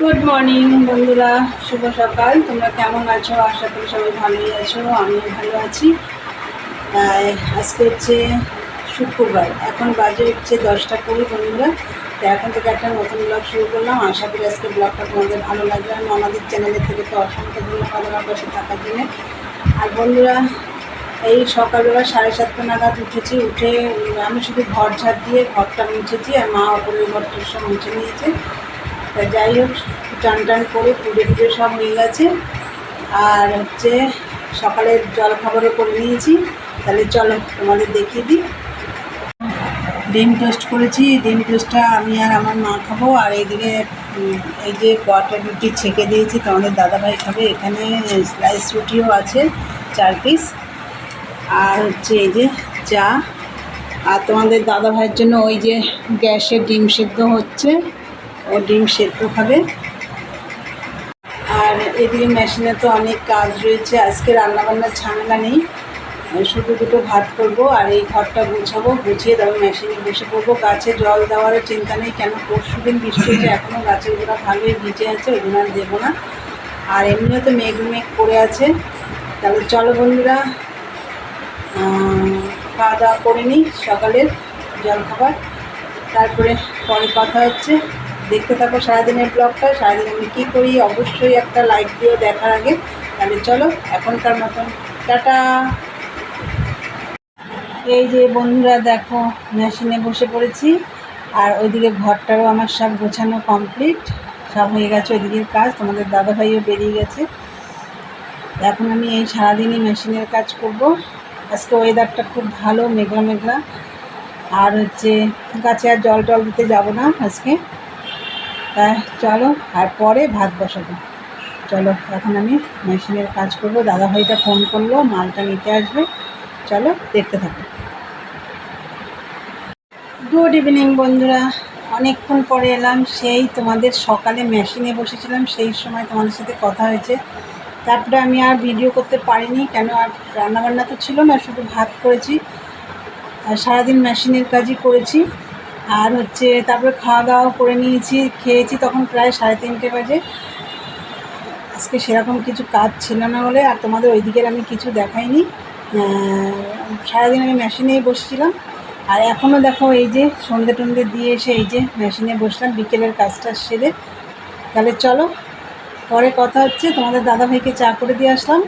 Good morning বন্ধুরা। শুভ সকাল। তোমরা কেমন আছো? আশা করি সবাই ভালোই আছো, আমিও ভালো আছি। আজকে হচ্ছে শুক্রবার। এখন বাজে হচ্ছে দশটা কুড়ি বন্ধুরা। তো এখন থেকে একটা নতুন ব্লগ শুরু করলাম। আশা করি আজকে ব্লগটা তোমাদের ভালো লাগবে। আমি আমাদের চ্যানেলের থেকে তো অসংখ্য ধন্যবাদ আমার পাশে থাকার জন্য। আর বন্ধুরা, এই সকালবেলা সাড়ে সাতটা নাগাদ উঠেছি। উঠে আমি শুধু ঘর ঝাড় দিয়ে, ঘরটা মুছেছি। আর মা ওপরের ঘরটা সব মুছে নিয়েছে। তা যাই হোক টান টান করে পুজো টুজো সব হয়ে গেছে। আর হচ্ছে সকালের জল খাবারও করে নিয়েছি। তাহলে চলো তোমাদের দেখিয়ে দিই। ডিম টোস্ট করেছি। ডিম টোস্টটা আমি আর আমার মা খাব। আর এইদিকে উম, এই যে কোয়াটার রুটি ছেঁকে দিয়েছি তোমাদের দাদাভাই খাবে। এখানে স্লাইস রুটিও আছে চার পিস। আর হচ্ছে এই যে চা। আর তোমাদের দাদাভাইয়ের জন্য ওই যে গ্যাসে ডিম সেদ্ধ হচ্ছে। ডিম সেদ্ধ খাবে। আর এদিকে মেশিনে তো অনেক কাজ রয়েছে। আজকে রান্নাবান্নার ঝামেলা নেই। শুধু দুটো ভাত করব আর এই ঘরটা গুছাবো, গুছিয়ে তারপর মেশিনে বসে পড়ব। গাছে জল দেওয়ারও চিন্তা নেই কেন? পরশু দিন বৃষ্টি হচ্ছে এখনও গাছের গোড়া ভালোই ভিজে আছে, ওই জন্য দেবো না। আর এমনিও তো মেঘ মেঘ করে আছে। তাহলে চলো বন্ধুরা খাওয়া দাওয়া করে নিই সকালের জলখাবার। তারপরে পরে কথা হচ্ছে। দেখতে থাকো সারাদিনের ব্লগটা। সারাদিন আমি কী করি? অবশ্যই একটা লাইক দিও দেখার আগে। তাহলে চলো, এখনকার মতন, টাটা। এই যে বন্ধুরা, দেখো, মেশিনে বসে পড়েছি। আর ওইদিকে ঘরটারও আমার সব গোছানো কমপ্লিট সব হয়ে গেছে ওইদিকের কাজ। তোমাদের দাদাভাইও বেরিয়ে গেছে। এখন আমি এই সারাদিনই মেশিনের কাজ করব। আজকে ওয়েদারটা খুব ভালো, মেঘলা মেঘলা। আর হচ্ছে গাছে আর জল টল দিতে যাব না আজকে। তা চলো, আর পরে ভাত বসাবো। চলো, এখন আমি মেশিনের কাজ করব। দাদাভাইটা ফোন করল, মালটা নিতে আসবে। চলো, দেখতে থাকো। গুড ইভিনিং বন্ধুরা। অনেকক্ষণ পরে এলাম। সেই তোমাদের সকালে মেশিনে বসেছিলাম, সেই সময় তোমাদের সাথে কথা হয়েছে। তারপরে আমি আর ভিডিও করতে পারিনি, কেন আর রান্নাবান্না তো ছিল না, শুধু ভাত করেছি। আর সারাদিন মেশিনের কাজই করেছি। আর হচ্ছে তারপরে খাওয়া দাওয়া করে নিয়েছি, খেয়েছি তখন প্রায় সাড়ে তিনটে বাজে। আজকে সেরকম কিছু কাজ ছিল না বলে আর তোমাদের ওই দিকের আমি কিছু দেখাইনি। সারাদিন আমি মেশিনেই বসছিলাম। আর এখনও দেখো এই যে সন্ধে টন্ধে দিয়ে এসে এই যে মেশিনে বসলাম, বিকেলের কাজটা সেরে। তাহলে চলো, পরে কথা হচ্ছে, তোমাদের দাদাভাইকে চা করে দিয়ে আসলাম।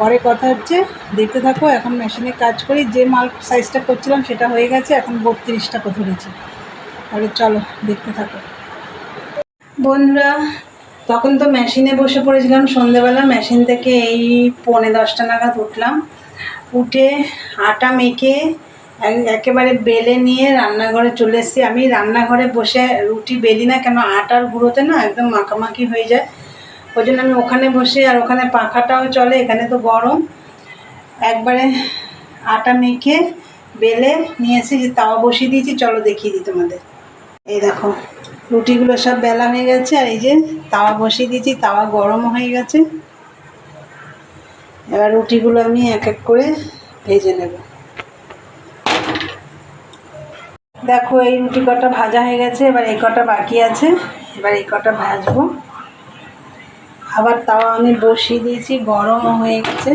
পরে কথা হচ্ছে, দেখতে থাকো, এখন মেশিনে কাজ করি, যে মাল সাইজটা করছিলাম সেটা হয়ে গেছে, এখন বত্রিশটা ধরেছি। তাহলে চলো, দেখতে থাকো। বন্ধুরা, তখন তো মেশিনে বসে পড়েছিলাম, সন্ধেবেলা মেশিন থেকে এই পৌনে দশটা নাগাদ উঠলাম। উঠে আটা মেখে একেবারে বেলে নিয়ে রান্নাঘরে চলে এসেছি। আমি রান্নাঘরে বসে রুটি বেলি না, কেন আটার গুঁড়োতে না একদম মাখামাখি হয়ে যায়। ওই জন্য আমি ওখানে বসে আর ওখানে পাখাটাও চলে, এখানে তো গরম। একবারে আটা মেখে বেলে নিয়ে এসে যে তাওয়া বসিয়ে দিয়েছি, চলো দেখিয়ে দিই তোমাদের। এই দেখো, রুটিগুলো সব বেলা হয়ে গেছে আর এই যে তাওয়া বসিয়ে দিয়েছি, তাওয়া গরম হয়ে গেছে। এবার রুটিগুলো আমি এক এক করে ভেজে নেব। দেখো, এই রুটি কটা ভাজা হয়ে গেছে, এবার এই কটা বাকি আছে, এবার এই কটা ভাজবো। আবার তাওয়া আমি বসিয়ে দিয়েছি গরমও হয়ে গেছে।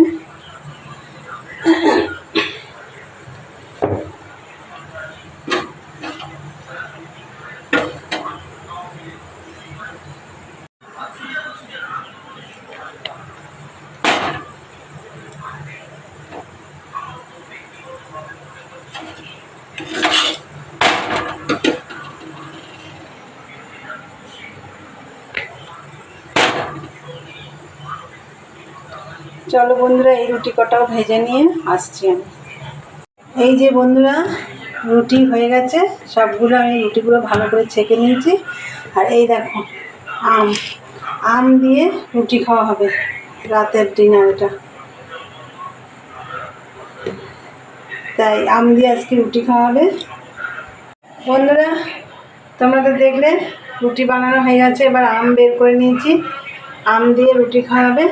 চলো বন্ধুরা, এই রুটি কটাও ভেজে নিয়ে আসছি আমি। এই যে বন্ধুরা, রুটি হয়ে গেছে, সবগুলো আমি রুটিগুলো ভালো করে ছেঁকে নিয়েছি। আর এই দেখো, আম। আম দিয়ে রুটি খাওয়া হবে রাতের ডিনার এটা। তাই আম দিয়ে আজকে রুটি খাওয়া হবে। বন্ধুরা, তোমরা তো দেখলে, রুটি বানানো হয়ে গেছে, এবার আম বের করে নিয়েছি। আম দিয়ে রুটি খাওয়াবে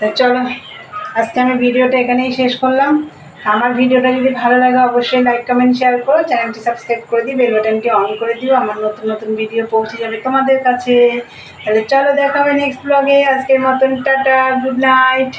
তা চলো, আজকে আমি ভিডিওটা এখানেই শেষ করলাম। আমার ভিডিওটা যদি ভালো লাগে, অবশ্যই লাইক কমেন্ট শেয়ার করো। চ্যানেলটি সাবস্ক্রাইব করে দিই বেল অন করে দিও। আমার নতুন নতুন ভিডিও পৌঁছে যাবে তোমাদের কাছে। তাহলে চলো, দেখা হবে নেক্সট ব্লগে আজকের মতন, টাটা গুড নাইট